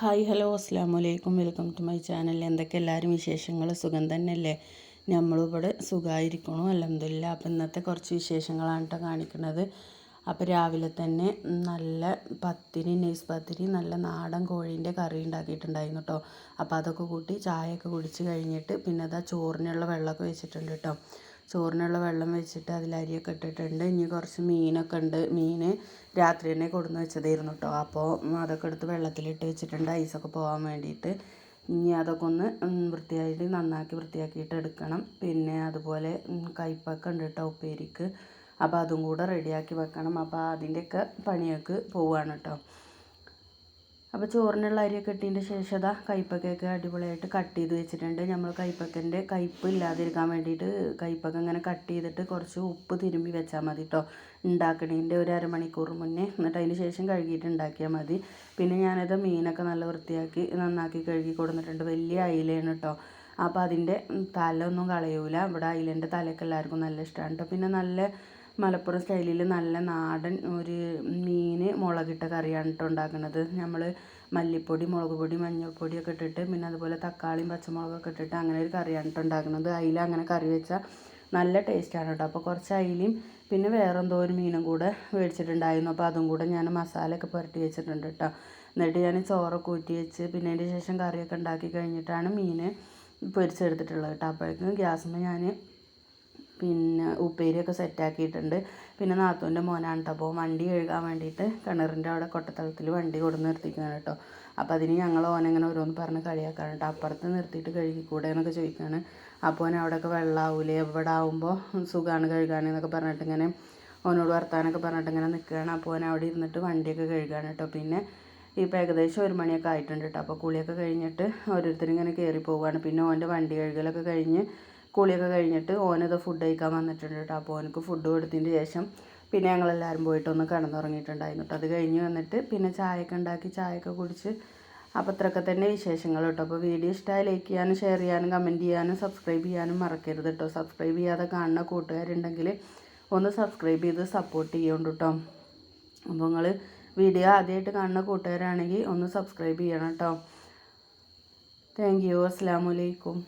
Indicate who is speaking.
Speaker 1: Hi hello അസ്സാം വലൈക്കും welcome to my channel. എന്തൊക്കെ എല്ലാവരും വിശേഷങ്ങൾ? സുഖം തന്നെയല്ലേ? നമ്മളിവിടെ സുഖമായിരിക്കണു അലഹമില്ല അപ്പം ഇന്നത്തെ കുറച്ച് വിശേഷങ്ങളാണ് കേട്ടോ കാണിക്കുന്നത് അപ്പോൾ രാവിലെ തന്നെ നല്ല പത്തിരി നെയ്സ് പത്തിരി നല്ല നാടൻ കോഴീന്റെ കറി ഉണ്ടാക്കിയിട്ടുണ്ടായിരുന്നു കേട്ടോ അപ്പോൾ അതൊക്കെ കൂട്ടി ചായയൊക്കെ കുടിച്ച് കഴിഞ്ഞിട്ട് പിന്നെ അതാ ചോറിനുള്ള വെള്ളമൊക്കെ വെച്ചിട്ടുണ്ട് കേട്ടോ ചോറിനുള്ള വെള്ളം വെച്ചിട്ട് അതിൽ അരിയൊക്കെ ഇട്ടിട്ടുണ്ട്. ഇനി കുറച്ച് മീനൊക്കെ ഉണ്ട്. മീൻ രാത്രി തന്നെ കൊടുന്ന് വെച്ചതായിരുന്നു കേട്ടോ അപ്പോൾ അതൊക്കെ എടുത്ത് വെള്ളത്തിലിട്ട് വെച്ചിട്ടുണ്ട്. ഐസൊക്കെ പോകാൻ വേണ്ടിയിട്ട്. ഇനി അതൊക്കെ ഒന്ന് വൃത്തിയായിട്ട് നന്നാക്കി വൃത്തിയാക്കിയിട്ട് എടുക്കണം. പിന്നെ അതുപോലെ കയ്പ്പൊക്കെ ഉണ്ട് കേട്ടോ ഉപ്പേരിക്ക്. അപ്പോൾ അതും കൂടെ റെഡിയാക്കി വെക്കണം. അപ്പോൾ അതിന്റെയൊക്കെ പണിയൊക്കെ പോവുകയാണ് കേട്ടോ അപ്പോൾ ചോറിനുള്ള അരിയൊക്കെ ഇട്ടതിന്റെ ശേഷം അതാ കയ്പ്പക്കയൊക്കെ അടിപൊളിയായിട്ട് കട്ട് ചെയ്ത് വെച്ചിട്ടുണ്ട്. നമ്മൾ കയ്പ്പക്കന്റെ കയ്പ്പ് ഇല്ലാതിരിക്കാൻ വേണ്ടിയിട്ട് കയ്പ്പക്ക ഇങ്ങനെ കട്ട് ചെയ്തിട്ട് കുറച്ച് ഉപ്പ് തിരുമ്പി വെച്ചാൽ മതി കേട്ടോ ഉണ്ടാക്കണതിന്റെ ഒരു അരമണിക്കൂർ മുന്നേ. എന്നിട്ട് അതിന് ശേഷം കഴുകിയിട്ട് ഉണ്ടാക്കിയാൽ മതി. പിന്നെ ഞാനത് മീനൊക്കെ നല്ല വൃത്തിയാക്കി നന്നാക്കി കഴുകി കൊടുത്തിട്ടുണ്ട് വലിയ അയിലയാണ് കേട്ടോ അപ്പോൾ അതിന്റെ തല ഒന്നും കളയൂല. ഇവിടെ അയിലേന്റെ തലയൊക്കെ എല്ലാവർക്കും നല്ല ഇഷ്ടമാണ് കേട്ടോ പിന്നെ നല്ല മലപ്പുറം സ്റ്റൈലിൽ നല്ല നാടൻ ഒരു മീൻ മുളകിട്ട കറിയാണ് കേട്ടോ ഉണ്ടാക്കുന്നത്. നമ്മൾ മല്ലിപ്പൊടി മുളക് പൊടി മഞ്ഞൾപ്പൊടിയൊക്കെ ഇട്ടിട്ട് പിന്നെ അതുപോലെ തക്കാളിയും പച്ചമുളകൊക്കെ ഇട്ടിട്ട് അങ്ങനെ ഒരു കറിയാണ് കേട്ടോ ഉണ്ടാക്കുന്നത്. അതിൽ അങ്ങനെ കറി വെച്ചാൽ നല്ല ടേസ്റ്റാണ് കേട്ടോ അപ്പോൾ കുറച്ച് അയിലയും പിന്നെ വേറെ എന്തോ ഒരു മീനും കൂടെ മേടിച്ചിട്ടുണ്ടായിരുന്നു അപ്പോൾ അതും കൂടെ ഞാൻ മസാലയൊക്കെ പുരട്ടി വെച്ചിട്ടുണ്ട് കേട്ടോ എന്നിട്ട് ഞാൻ ചോറൊക്കെ ഊറ്റി വെച്ച് പിന്നെ അതിന്റെ ശേഷം കറിയൊക്കെ ഉണ്ടാക്കി കഴിഞ്ഞിട്ടാണ് മീൻ പൊരിച്ചെടുത്തിട്ടുള്ളത് കേട്ടോ അപ്പോഴേക്കും ഗ്യാസുമ്പോൾ ഞാൻ പിന്നെ ഉപ്പേരിയൊക്കെ സെറ്റാക്കിയിട്ടുണ്ട് പിന്നെ നാത്തൂന്റെ മോനാണ് കേട്ടോ അപ്പോൾ വണ്ടി കഴുകാൻ വേണ്ടിയിട്ട് കിണറിന്റെ അവിടെ കൊട്ടത്തളത്തിൽ വണ്ടി കൊടുന്ന് നിർത്തിക്കുകയാണ് കേട്ടോ അപ്പോൾ അതിന് ഞങ്ങൾ ഓനങ്ങനെ ഓരോന്ന് പറഞ്ഞ് കളിയാക്കാണ് കേട്ടോ അപ്പുറത്ത് നിർത്തിയിട്ട് കഴുകിക്കൂടെ എന്നൊക്കെ ചോദിക്കുകയാണ് അപ്പോൾ ഓൻ അവിടെയൊക്കെ വെള്ളമാവൂലേ എവിടെ ആവുമ്പോൾ സുഖമാണ് കഴുകാൻ എന്നൊക്കെ പറഞ്ഞിട്ട് ഇങ്ങനെ ഓനോട് വർത്താനൊക്കെ പറഞ്ഞിട്ട് ഇങ്ങനെ നിൽക്കുകയാണ് അപ്പോൾ ഓൻ അവിടെ ഇരുന്നിട്ട് വണ്ടിയൊക്കെ കഴുകാണ് കേട്ടോ പിന്നെ ഇപ്പോൾ ഏകദേശം ഒരു മണിയൊക്കെ ആയിട്ടുണ്ട് കേട്ടോ അപ്പോൾ കുളിയൊക്കെ കഴിഞ്ഞിട്ട് ഓരോരുത്തരും ഇങ്ങനെ കയറി പോവുകയാണ് പിന്നെ ഓന്റെ വണ്ടി കഴുകലൊക്കെ കഴിഞ്ഞ് കുളിയൊക്കെ കഴിഞ്ഞിട്ട് ഓനത് ഫുഡ് കഴിക്കാൻ വന്നിട്ടുണ്ട് കേട്ടോ. അപ്പോൾ ഓനക്ക് ഫുഡ് കൊടുത്തതിന് ശേഷം പിന്നെ ഞങ്ങളെല്ലാവരും പോയിട്ടൊന്ന് കിടന്നുറങ്ങിയിട്ടുണ്ടായിരുന്നു കേട്ടോ. അത് കഴിഞ്ഞ് വന്നിട്ട് പിന്നെ ചായയൊക്കെ ഉണ്ടാക്കി ചായയൊക്കെ കുടിച്ച് അപ്പോൾ ഇത്രയൊക്കെ തന്നെ വിശേഷങ്ങൾ കേട്ടോ. അപ്പോൾ വീഡിയോ ഇഷ്ടമായി ലൈക്ക് ചെയ്യാനും ഷെയർ ചെയ്യാനും കമന്റ് ചെയ്യാനും സബ്സ്ക്രൈബ് ചെയ്യാനും മറക്കരുത് കേട്ടോ. സബ്സ്ക്രൈബ് ചെയ്യാതെ കാണുന്ന കൂട്ടുകാരുണ്ടെങ്കിൽ ഒന്ന് സബ്സ്ക്രൈബ് ചെയ്ത് സപ്പോർട്ട് ചെയ്യുന്നുണ്ട് കേട്ടോ. അപ്പോൾ നിങ്ങൾ വീഡിയോ ആദ്യമായിട്ട് കാണുന്ന കൂട്ടുകാരാണെങ്കിൽ ഒന്ന് സബ്സ്ക്രൈബ് ചെയ്യണം കേട്ടോ. താങ്ക് യു അസ്സാം വലൈക്കും